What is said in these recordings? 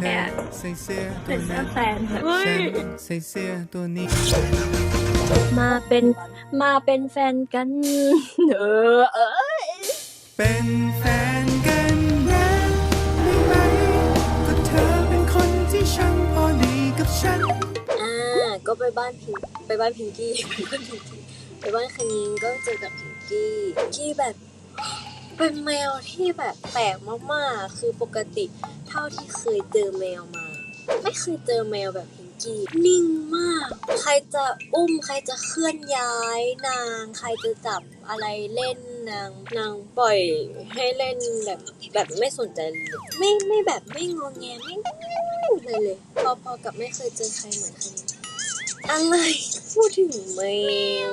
เธอใส่เสื้อตัวนั้นแฟนฉันใส่เสื้อตัวนี้ มาเป็นมาเป็นแฟนกันเออเออเป็นแฟนกันนะได้ไหมก็เธอเป็นคนที่ช่างพอดีกับฉันอ่าก็ไปบ้านพิงไปบ้านพิงกี้ไปบ้านพิงกี้ไปบ้านคณิงก็เจอกับพิงกี้ที่แบบ เป็นแมวที่แบบแปลกมากๆ คือปกติเท่าที่เคยเจอแมวมา ไม่เคยเจอแมวแบบพิงกี้นิ่งมาก ใครจะอุ้มใครจะเคลื่อนย้ายนาง ใครจะจับอะไรเล่นนางนางปล่อยให้เล่นแบบแบบไม่สนใจเลยไม่ไม่แบบไม่งอแงไม่เลยเลย พอพอกับไม่เคยเจอใครเหมือนคนนี้อะไรพูดถึงแมว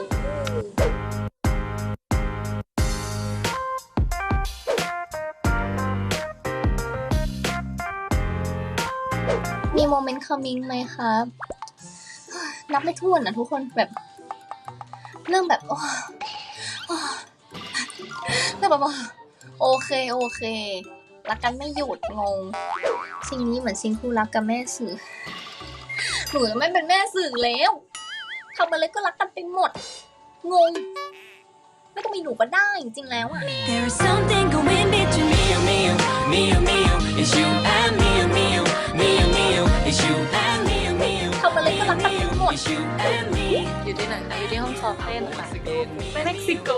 มีโมเมนต์คัมมิ่งไหมครับ นับไม่ถ้วนนะทุกคนแบบเริ่มแบบโอ้โอ้เริ่มแบบว่าโอเคโอเครักกันไม่หยุดงงซิงนี้เหมือนซิงคู่รักกับแม่สื่อหนูจะไม่เป็นแม่สื่อแล้วทำอะไรก็รักกันไปหมด งง ไม่ต้องมีหนูก็ได้จริงๆแล้วอะ you and me. อยู่ที่ไหนคะอยู่ที่ห้องซ้อมเต้นค่ะเม็กซิโก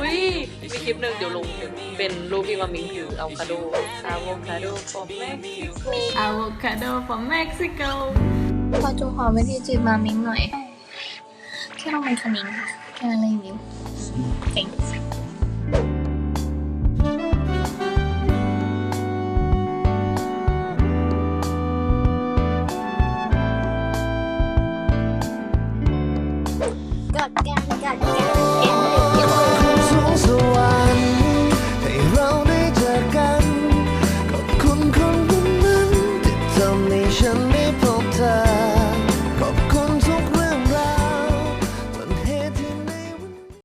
อุ้ยมีคลิปหนึ่งเดี๋ยวลงเป็นรูปพี่มามิงถืออะโวคาโดอะโวคาโด from Mexico อะโวคาโด from Mexico พอจูขอวิธีจีบมามิงหน่อยแค่ต้องเป็นคณิงค่ะแค่นั้นเลยมิวเก่ง